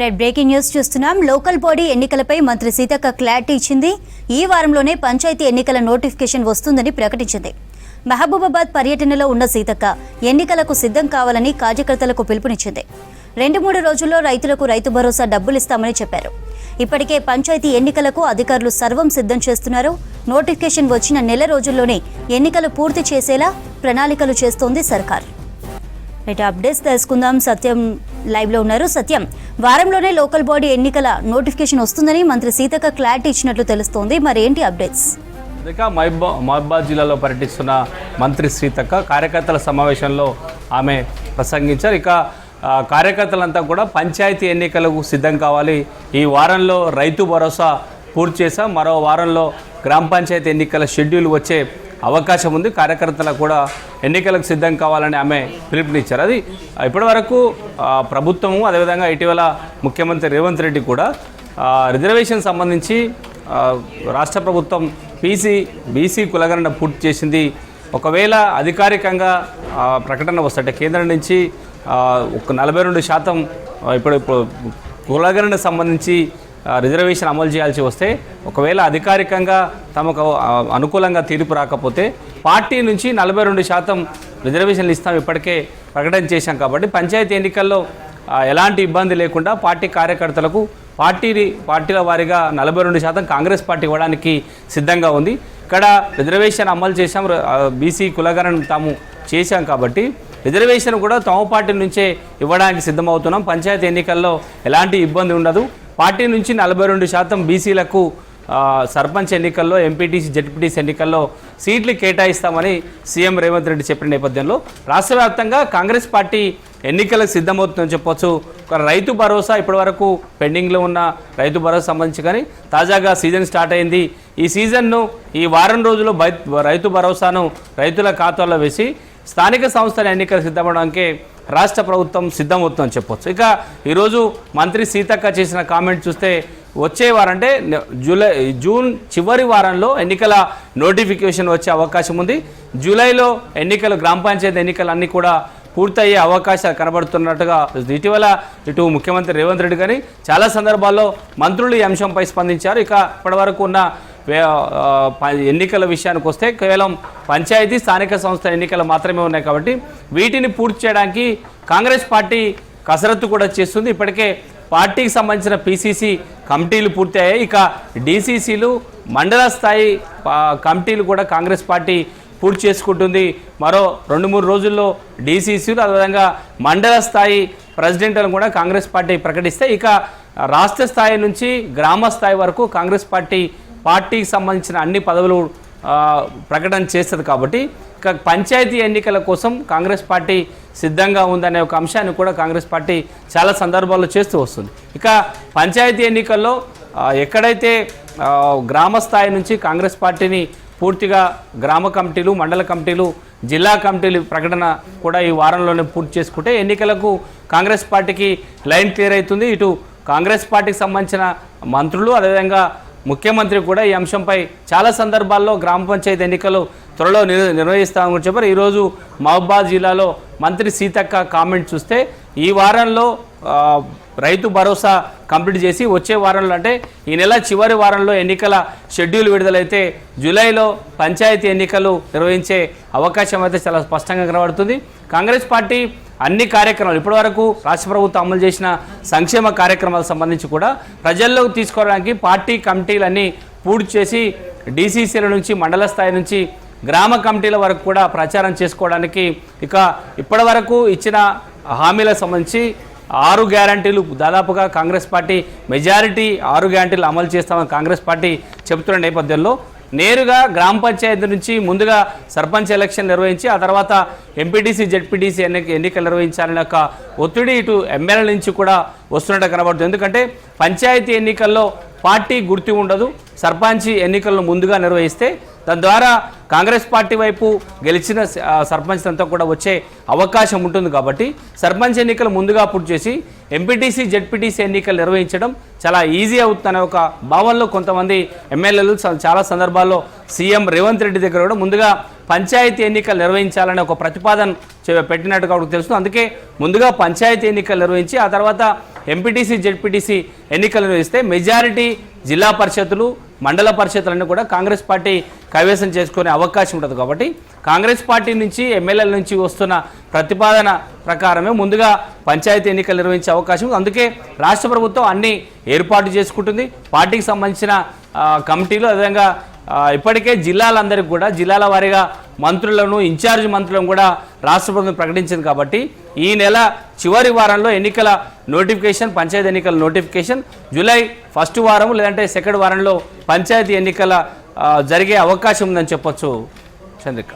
Red breaking news చూస్తున్నాం. Local body ఎన్నికలపై మంత్రి సీతక్క క్లారిటీ ఇచ్చింది. ఈ వారంలోనే పంచాయతీ ఎన్నికల నోటిఫికేషన్ వస్తుందని ప్రకటించింది. మహబూబాబాద్ పర్యటనలో ఉన్న సీతక్క ఎన్నికలకు సిద్ధం కావాలని కార్యకర్తలకు పిలుపునిచ్చింది. రెండు మూడు రోజుల్లో రైతులకు రైతు భరోసా డబ్బులిస్తామని చెప్పారు. ఇప్పటికే పంచాయతీ ఎన్నికలకు అధికారులు సర్వం సిద్ధం చేస్తున్నారు. నోటిఫికేషన్ వచ్చిన నెల రోజుల్లోనే ఎన్నికలు పూర్తి చేసేలా ప్రణాళికలు చేస్తోంది సర్కార్. రైట్ అప్డేట్స్ తెలుసుకుందాం. సత్యం లైవ్లో ఉన్నారు. సత్యం వారంలోనే లోకల్ బాడీ ఎన్నికల నోటిఫికేషన్ వస్తుందని మంత్రి సీతక్క క్లారిటీ ఇచ్చినట్లు తెలుస్తోంది. మరి ఏంటి అప్డేట్స్ ఇక మహిబా మహబాద్ జిల్లాలో పర్యటిస్తున్న మంత్రి సీతక్క కార్యకర్తల సమావేశంలో ఆమె ప్రసంగించారు. ఇక కార్యకర్తలంతా కూడా పంచాయతీ ఎన్నికలకు సిద్ధం కావాలి. ఈ వారంలో రైతు భరోసా పూర్తి చేశాం. మరో వారంలో గ్రామ పంచాయతీ ఎన్నికల షెడ్యూల్ వచ్చే అవకాశం ఉంది. కార్యకర్తలకు కూడా ఎన్నికలకు సిద్ధం కావాలని ఆమె పిలుపునిచ్చారు. అది ఇప్పటివరకు ఆ, ప్రభుత్వము అదేవిధంగా ఇటీవల ముఖ్యమంత్రి రేవంత్ రెడ్డి కూడా రిజర్వేషన్ సంబంధించి రాష్ట్ర ప్రభుత్వం పీసీ బీసీ కులగణన పూర్తి చేసింది. ఒకవేళ అధికారికంగా ప్రకటన వస్తుంటే కేంద్రం నుంచి ఒక నలభై రెండు శాతం ఇప్పుడు ఇప్పుడు కులగణన సంబంధించి రిజర్వేషన్ అమలు చేయాల్సి వస్తే ఒకవేళ అధికారికంగా తమకు అనుకూలంగా తీర్పు రాకపోతే పార్టీ నుంచి నలభై రెండు శాతం రిజర్వేషన్లు ఇస్తాం ఇప్పటికే ప్రకటన చేశాం కాబట్టి పంచాయతీ ఎన్నికల్లో ఎలాంటి ఇబ్బంది లేకుండా పార్టీ కార్యకర్తలకు పార్టీని పార్టీల వారిగా నలభై రెండు శాతం కాంగ్రెస్ పార్టీ ఇవ్వడానికి సిద్ధంగా ఉంది. ఇక్కడ రిజర్వేషన్ అమలు చేశాం బీసీ కులగరణ తాము చేశాం కాబట్టి రిజర్వేషన్ కూడా తమ పార్టీ నుంచే ఇవ్వడానికి సిద్ధమవుతున్నాం. పంచాయతీ ఎన్నికల్లో ఎలాంటి ఇబ్బంది ఉండదు. పార్టీ నుంచి నలభై రెండు శాతం బీసీలకు సర్పంచ్ ఎన్నికల్లో ఎంపీటీసీ జడ్పీటీసీ ఎన్నికల్లో సీట్లు కేటాయిస్తామని సీఎం రేవంత్ రెడ్డి చెప్పిన నేపథ్యంలో రాష్ట్ర వ్యాప్తంగా కాంగ్రెస్ పార్టీ ఎన్నికలకు సిద్ధమవుతుందని చెప్పొచ్చు. రైతు భరోసా ఇప్పటివరకు పెండింగ్లో ఉన్న రైతు భరోసా సంబంధించి కానీ తాజాగా సీజన్ స్టార్ట్ అయింది. ఈ సీజన్ను ఈ వారం రోజుల్లో బై రైతు భరోసాను రైతుల ఖాతాలో వేసి స్థానిక సంస్థల ఎన్నికలు సిద్ధపడడానికి రాష్ట్ర ప్రభుత్వం సిద్ధమవుతుందని చెప్పొచ్చు. ఇక ఈరోజు మంత్రి సీతక్క చేసిన కామెంట్ చూస్తే వచ్చే వారంటే జూలై జూన్ చివరి వారంలో ఎన్నికల నోటిఫికేషన్ వచ్చే అవకాశం ఉంది. జూలైలో ఎన్నికలు గ్రామ పంచాయతీ ఎన్నికలన్నీ కూడా పూర్తయ్యే అవకాశాలు కనబడుతున్నట్టుగా ఇటీవల ఇటు ముఖ్యమంత్రి రేవంత్ రెడ్డి గారి చాలా సందర్భాల్లో మంత్రులు ఈ అంశంపై స్పందించారు. ఇక ఇప్పటివరకు ఉన్న ఎన్నికల విషయానికి వస్తే కేవలం పంచాయతీ స్థానిక సంస్థ ఎన్నికలు మాత్రమే ఉన్నాయి కాబట్టి వీటిని పూర్తి చేయడానికి కాంగ్రెస్ పార్టీ కసరత్తు కూడా చేస్తుంది. ఇప్పటికే పార్టీకి సంబంధించిన పీసీసీ కమిటీలు పూర్తయ్యాయి. ఇక డీసీసీలు మండల స్థాయి కమిటీలు కూడా కాంగ్రెస్ పార్టీ పూర్తి చేసుకుంటుంది. మరో రెండు మూడు రోజుల్లో డీసీసీలు అదేవిధంగా మండల స్థాయి ప్రెసిడెంట్లను కూడా కాంగ్రెస్ పార్టీ ప్రకటిస్తే ఇక రాష్ట్ర స్థాయి నుంచి గ్రామ స్థాయి వరకు కాంగ్రెస్ పార్టీ పార్టీకి సంబంధించిన అన్ని పదవులు ప్రకటన చేస్తుంది కాబట్టి ఇక పంచాయతీ ఎన్నికల కోసం కాంగ్రెస్ పార్టీ సిద్ధంగా ఉందనే ఒక అంశాన్ని కూడా కాంగ్రెస్ పార్టీ చాలా సందర్భాల్లో చేస్తూ వస్తుంది. ఇక పంచాయతీ ఎన్నికల్లో ఎక్కడైతే గ్రామ స్థాయి నుంచి కాంగ్రెస్ పార్టీని పూర్తిగా గ్రామ కమిటీలు మండల కమిటీలు జిల్లా కమిటీలు ప్రకటన కూడా ఈ వారంలోనే పూర్తి చేసుకుంటే ఎన్నికలకు కాంగ్రెస్ పార్టీకి లైన్ క్లియర్ అవుతుంది. ఇటు కాంగ్రెస్ పార్టీకి సంబంధించిన మంత్రులు అదేవిధంగా ముఖ్యమంత్రి కూడా ఈ అంశంపై చాలా సందర్భాల్లో గ్రామ పంచాయతీ ఎన్నికలు త్వరలో నిర్ నిర్వహిస్తామని చెప్పారు. ఈరోజు మహబాద్ జిల్లాలో మంత్రి సీతక్క కామెంట్ చూస్తే ఈ వారంలో రైతు భరోసా కంప్లీట్ చేసి వచ్చే వారంలో అంటే ఈ నెల చివరి వారంలో ఎన్నికల షెడ్యూల్ విడుదలైతే జూలైలో పంచాయతీ ఎన్నికలు నిర్వహించే అవకాశం అయితే చాలా స్పష్టంగా కనబడుతుంది. కాంగ్రెస్ పార్టీ అన్ని కార్యక్రమాలు ఇప్పటివరకు రాష్ట్ర ప్రభుత్వం అమలు చేసిన సంక్షేమ కార్యక్రమాలకు సంబంధించి కూడా ప్రజల్లోకి తీసుకోవడానికి పార్టీ కమిటీలన్నీ పూర్తి చేసి డీసీసీల నుంచి మండల స్థాయి నుంచి గ్రామ కమిటీల వరకు కూడా ప్రచారం చేసుకోవడానికి ఇక ఇప్పటివరకు ఇచ్చిన హామీలకు సంబంధించి ఆరు గ్యారంటీలు దాదాపుగా కాంగ్రెస్ పార్టీ మెజారిటీ ఆరు గ్యారంటీలు అమలు చేస్తామని కాంగ్రెస్ పార్టీ చెబుతున్న నేపథ్యంలో నేరుగా గ్రామ పంచాయతీ నుంచి ముందుగా సర్పంచ్ ఎలక్షన్ నిర్వహించి ఆ తర్వాత ఎంపీటీసీ జెడ్పీటీసీ ఎన్ని ఎన్నికలు నిర్వహించాలనే ఒక ఒత్తిడి ఇటు ఎమ్మెల్యే నుంచి కూడా వస్తున్నట్టు కనబడుతుంది. ఎందుకంటే పంచాయతీ ఎన్నికల్లో పార్టీ గుర్తు ఉండదు. సర్పంచ్ ఎన్నికలను ముందుగా నిర్వహిస్తే దాని ద్వారా కాంగ్రెస్ పార్టీ వైపు గెలిచిన ఆ, సర్పంచ్ అంతా కూడా వచ్చే అవకాశం ఉంటుంది కాబట్టి సర్పంచ్ ఎన్నికలు ముందుగా అప్పుడు చేసి ఎంపీటీసీ జెడ్పీటీసీ ఎన్నికలు నిర్వహించడం చాలా ఈజీ అవుతుందనే ఒక భావనలో కొంతమంది ఎమ్మెల్యేలు చాలా సందర్భాల్లో సీఎం రేవంత్ రెడ్డి దగ్గర కూడా ముందుగా పంచాయతీ ఎన్నికలు నిర్వహించాలని ఒక ప్రతిపాదన పెట్టినట్టుగా తెలుస్తుంది. అందుకే ముందుగా పంచాయతీ ఎన్నికలు నిర్వహించి ఆ తర్వాత ఎంపీటీసీ జెడ్పీటీసీ ఎన్నికలు నిర్వహిస్తే మెజారిటీ జిల్లా పరిషత్తులు మండల పరిషత్తులన్నీ కూడా కాంగ్రెస్ పార్టీ కైవసం చేసుకునే అవకాశం ఉంటుంది కాబట్టి కాంగ్రెస్ పార్టీ నుంచి ఎమ్మెల్యేల నుంచి వస్తున్న ప్రతిపాదన ప్రకారమే ముందుగా పంచాయతీ ఎన్నికలు నిర్వహించే అవకాశం ఉంది. అందుకే రాష్ట్ర ప్రభుత్వం అన్ని ఏర్పాటు చేసుకుంటుంది. పార్టీకి సంబంధించిన కమిటీలు అదేవిధంగా ఇప్పటికే జిల్లాలందరికీ కూడా జిల్లాల వారీగా మంత్రులను ఇన్ఛార్జ్ మంత్రులను కూడా రాష్ట్ర ప్రభుత్వం ప్రకటించింది కాబట్టి ఈ నెల చివరి వారంలో ఎన్నికల నోటిఫికేషన్ పంచాయతీ ఎన్నికల నోటిఫికేషన్ జూలై ఫస్ట్ వారం లేదంటే సెకండ్ వారంలో పంచాయతీ ఎన్నికల జరిగే అవకాశం ఉందని చెప్పొచ్చు చంద్రిక.